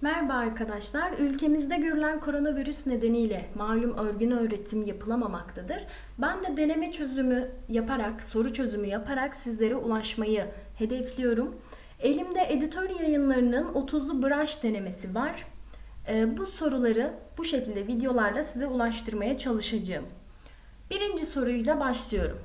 Merhaba arkadaşlar. Ülkemizde görülen koronavirüs nedeniyle malum örgün öğretim yapılamamaktadır. Ben de deneme çözümü yaparak, soru çözümü yaparak sizlere ulaşmayı hedefliyorum. Elimde editör yayınlarının 30'lu branş denemesi var. Ee, bu soruları bu şekilde videolarla size ulaştırmaya çalışacağım. Birinci soruyla başlıyorum.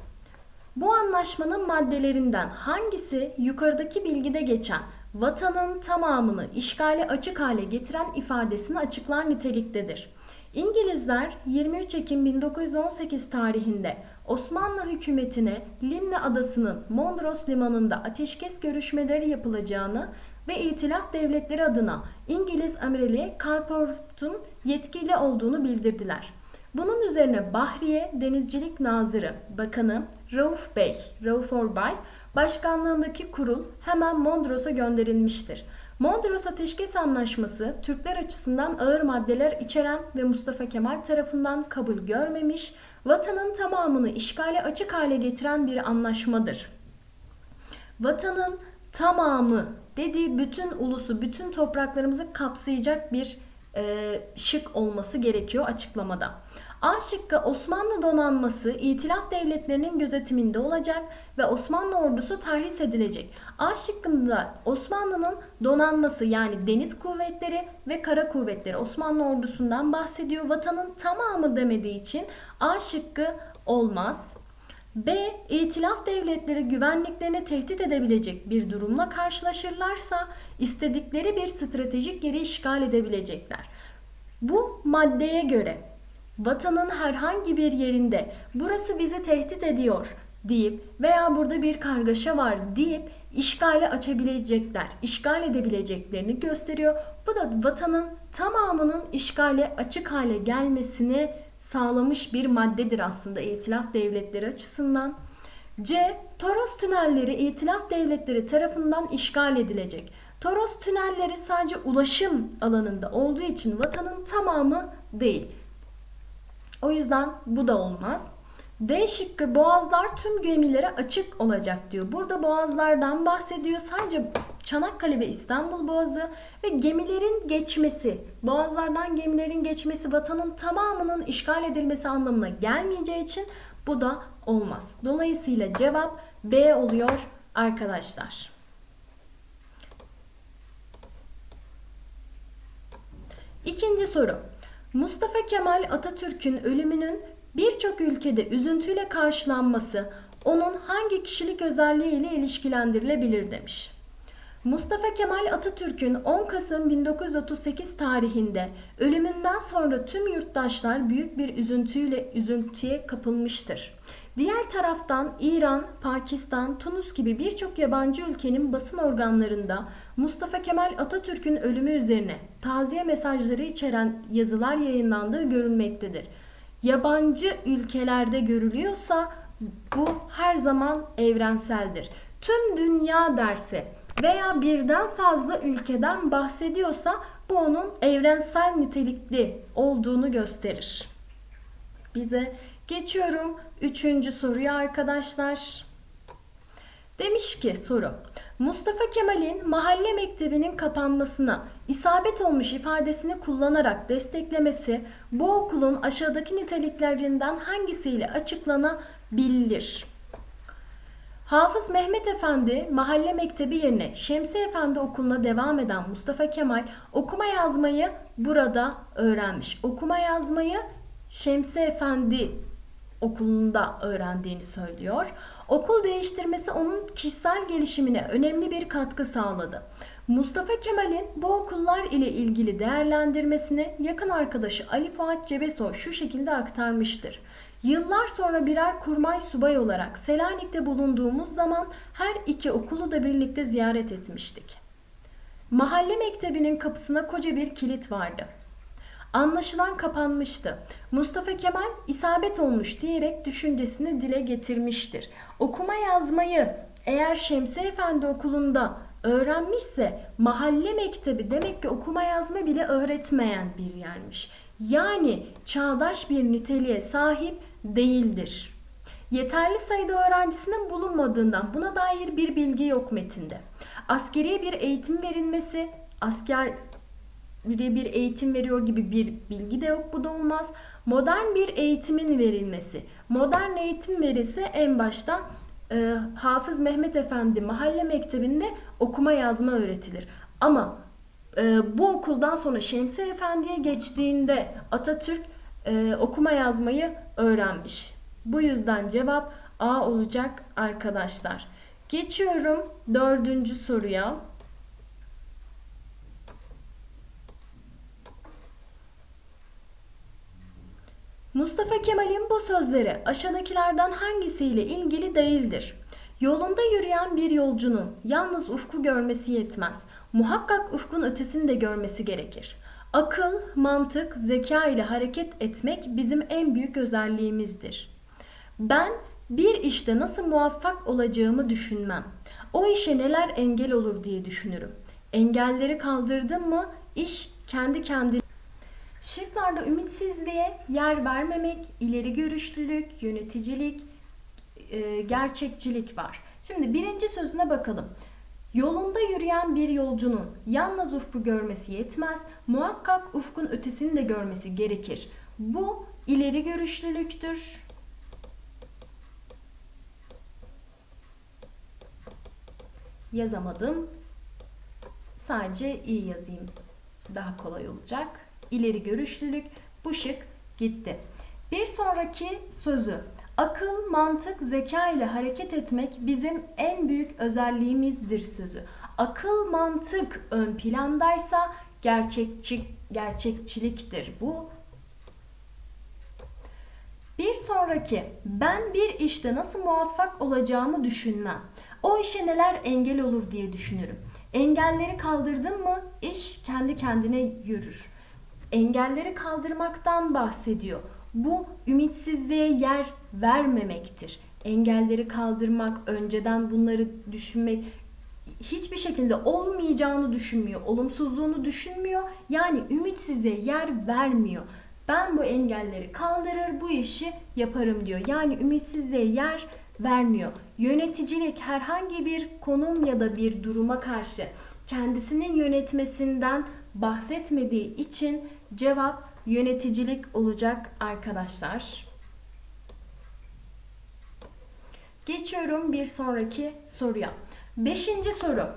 Bu anlaşmanın maddelerinden hangisi yukarıdaki bilgide geçen vatanın tamamını işgale açık hale getiren ifadesini açıklar niteliktedir? İngilizler 23 Ekim 1918 tarihinde Osmanlı hükümetine Limne adasının Mondros limanında ateşkes görüşmeleri yapılacağını ve İtilaf Devletleri adına İngiliz Amirali Calport'un yetkili olduğunu bildirdiler. Bunun üzerine Bahriye Denizcilik Nazırı Bakanı Rauf Bey, Rauf Orbay başkanlığındaki kurul hemen Mondros'a gönderilmiştir. Mondros Ateşkes Anlaşması Türkler açısından ağır maddeler içeren ve Mustafa Kemal tarafından kabul görmemiş, vatanın tamamını işgale açık hale getiren bir anlaşmadır. Vatanın tamamı dediği bütün ulusu, bütün topraklarımızı kapsayacak bir e, şık olması gerekiyor açıklamada. A şıkkı Osmanlı donanması İtilaf devletlerinin gözetiminde olacak ve Osmanlı ordusu tahris edilecek. A şıkkında Osmanlı'nın donanması yani deniz kuvvetleri ve kara kuvvetleri Osmanlı ordusundan bahsediyor. Vatanın tamamı demediği için A şıkkı olmaz. B. İtilaf devletleri güvenliklerini tehdit edebilecek bir durumla karşılaşırlarsa istedikleri bir stratejik yeri işgal edebilecekler. Bu maddeye göre vatanın herhangi bir yerinde burası bizi tehdit ediyor deyip veya burada bir kargaşa var deyip işgale açabilecekler, işgal edebileceklerini gösteriyor. Bu da vatanın tamamının işgale açık hale gelmesini sağlamış bir maddedir aslında İtilaf devletleri açısından. C. Toros tünelleri İtilaf devletleri tarafından işgal edilecek. Toros tünelleri sadece ulaşım alanında olduğu için vatanın tamamı değil. O yüzden bu da olmaz. D şıkkı boğazlar tüm gemilere açık olacak diyor. Burada boğazlardan bahsediyor. Sadece Çanakkale ve İstanbul Boğazı ve gemilerin geçmesi, boğazlardan gemilerin geçmesi vatanın tamamının işgal edilmesi anlamına gelmeyeceği için bu da olmaz. Dolayısıyla cevap B oluyor arkadaşlar. İkinci soru. Mustafa Kemal Atatürk'ün ölümünün birçok ülkede üzüntüyle karşılanması onun hangi kişilik özelliği ile ilişkilendirilebilir demiş. Mustafa Kemal Atatürk'ün 10 Kasım 1938 tarihinde ölümünden sonra tüm yurttaşlar büyük bir üzüntüyle üzüntüye kapılmıştır. Diğer taraftan İran, Pakistan, Tunus gibi birçok yabancı ülkenin basın organlarında Mustafa Kemal Atatürk'ün ölümü üzerine taziye mesajları içeren yazılar yayınlandığı görülmektedir. Yabancı ülkelerde görülüyorsa bu her zaman evrenseldir. Tüm dünya derse veya birden fazla ülkeden bahsediyorsa bu onun evrensel nitelikli olduğunu gösterir. Bize geçiyorum üçüncü soruya arkadaşlar. Demiş ki soru. Mustafa Kemal'in mahalle mektebinin kapanmasına isabet olmuş ifadesini kullanarak desteklemesi bu okulun aşağıdaki niteliklerinden hangisiyle açıklanabilir? Hafız Mehmet Efendi mahalle mektebi yerine Şemsi Efendi okuluna devam eden Mustafa Kemal okuma yazmayı burada öğrenmiş. Okuma yazmayı Şemsi Efendi okulunda öğrendiğini söylüyor. Okul değiştirmesi onun kişisel gelişimine önemli bir katkı sağladı. Mustafa Kemal'in bu okullar ile ilgili değerlendirmesini yakın arkadaşı Ali Fuat Cebesoy şu şekilde aktarmıştır. Yıllar sonra birer kurmay subay olarak Selanik'te bulunduğumuz zaman her iki okulu da birlikte ziyaret etmiştik. Mahalle mektebinin kapısına koca bir kilit vardı. Anlaşılan kapanmıştı. Mustafa Kemal isabet olmuş diyerek düşüncesini dile getirmiştir. Okuma yazmayı eğer Şemsi Efendi okulunda öğrenmişse mahalle mektebi demek ki okuma yazma bile öğretmeyen bir yermiş. Yani çağdaş bir niteliğe sahip değildir. Yeterli sayıda öğrencisinin bulunmadığından buna dair bir bilgi yok metinde. Askeriye bir eğitim verilmesi, asker bir eğitim veriyor gibi bir bilgi de yok. Bu da olmaz. Modern bir eğitimin verilmesi. Modern eğitim verirse en başta e, Hafız Mehmet Efendi Mahalle Mektebi'nde okuma yazma öğretilir. Ama e, bu okuldan sonra Şemsi Efendi'ye geçtiğinde Atatürk e, okuma yazmayı öğrenmiş. Bu yüzden cevap A olacak arkadaşlar. Geçiyorum dördüncü soruya. Mustafa Kemal'in bu sözleri aşağıdakilerden hangisiyle ilgili değildir? Yolunda yürüyen bir yolcunun yalnız ufku görmesi yetmez. Muhakkak ufkun ötesini de görmesi gerekir. Akıl, mantık, zeka ile hareket etmek bizim en büyük özelliğimizdir. Ben bir işte nasıl muvaffak olacağımı düşünmem. O işe neler engel olur diye düşünürüm. Engelleri kaldırdım mı iş kendi kendine Şıklarda ümitsizliğe yer vermemek, ileri görüşlülük, yöneticilik, e, gerçekçilik var. Şimdi birinci sözüne bakalım. Yolunda yürüyen bir yolcunun yalnız ufku görmesi yetmez, muhakkak ufkun ötesini de görmesi gerekir. Bu ileri görüşlülüktür. Yazamadım. Sadece iyi yazayım. Daha kolay olacak ileri görüşlülük bu şık gitti. Bir sonraki sözü akıl, mantık, zeka ile hareket etmek bizim en büyük özelliğimizdir sözü. Akıl, mantık ön plandaysa gerçekçi, gerçekçiliktir bu. Bir sonraki ben bir işte nasıl muvaffak olacağımı düşünmem. O işe neler engel olur diye düşünürüm. Engelleri kaldırdım mı iş kendi kendine yürür engelleri kaldırmaktan bahsediyor. Bu ümitsizliğe yer vermemektir. Engelleri kaldırmak, önceden bunları düşünmek hiçbir şekilde olmayacağını düşünmüyor, olumsuzluğunu düşünmüyor. Yani ümitsizliğe yer vermiyor. Ben bu engelleri kaldırır, bu işi yaparım diyor. Yani ümitsizliğe yer vermiyor. Yöneticilik herhangi bir konum ya da bir duruma karşı kendisinin yönetmesinden bahsetmediği için cevap yöneticilik olacak arkadaşlar. Geçiyorum bir sonraki soruya. Beşinci soru.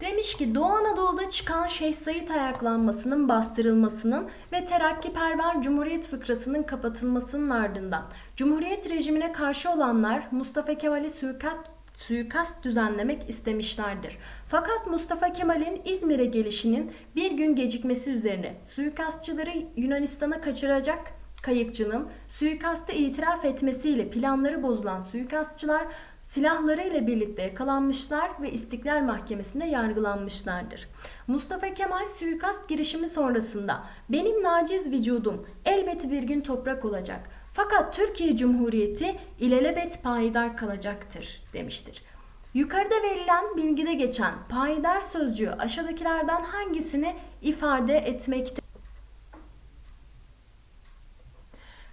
Demiş ki Doğu Anadolu'da çıkan Şeyh Said ayaklanmasının bastırılmasının ve terakkiperver Cumhuriyet fıkrasının kapatılmasının ardından Cumhuriyet rejimine karşı olanlar Mustafa Kemal'i suikat suikast düzenlemek istemişlerdir. Fakat Mustafa Kemal'in İzmir'e gelişinin bir gün gecikmesi üzerine suikastçıları Yunanistan'a kaçıracak kayıkçının suikastı itiraf etmesiyle planları bozulan suikastçılar silahlarıyla birlikte yakalanmışlar ve İstiklal Mahkemesi'nde yargılanmışlardır. Mustafa Kemal suikast girişimi sonrasında benim naciz vücudum elbet bir gün toprak olacak. Fakat Türkiye Cumhuriyeti ilelebet payidar kalacaktır demiştir. Yukarıda verilen bilgide geçen payidar sözcüğü aşağıdakilerden hangisini ifade etmekte?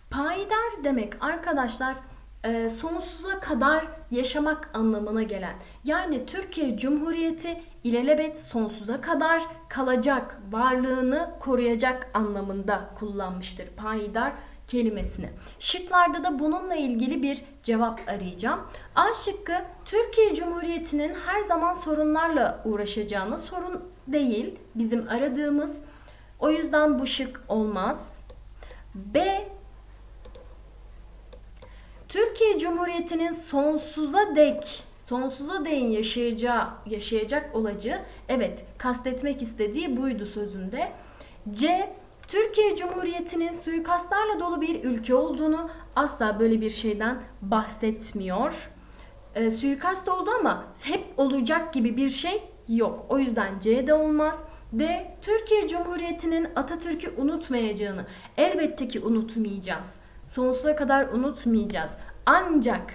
Payidar demek arkadaşlar e, sonsuza kadar yaşamak anlamına gelen. Yani Türkiye Cumhuriyeti ilelebet sonsuza kadar kalacak, varlığını koruyacak anlamında kullanmıştır payidar kelimesini. Şıklarda da bununla ilgili bir cevap arayacağım. A şıkkı Türkiye Cumhuriyeti'nin her zaman sorunlarla uğraşacağını sorun değil bizim aradığımız. O yüzden bu şık olmaz. B Türkiye Cumhuriyeti'nin sonsuza dek sonsuza değin yaşayacağı, yaşayacak olacağı evet kastetmek istediği buydu sözünde. C Türkiye Cumhuriyeti'nin suikastlarla dolu bir ülke olduğunu asla böyle bir şeyden bahsetmiyor. E, suikast oldu ama hep olacak gibi bir şey yok. O yüzden C de olmaz. D. Türkiye Cumhuriyeti'nin Atatürk'ü unutmayacağını elbette ki unutmayacağız. Sonsuza kadar unutmayacağız. Ancak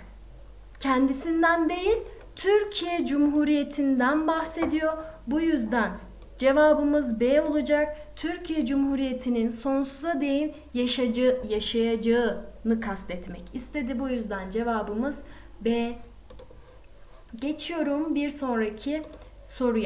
kendisinden değil Türkiye Cumhuriyeti'nden bahsediyor. Bu yüzden Cevabımız B olacak. Türkiye Cumhuriyeti'nin sonsuza değin yaşayacağı, yaşayacağını kastetmek istedi. Bu yüzden cevabımız B. Geçiyorum bir sonraki soruya.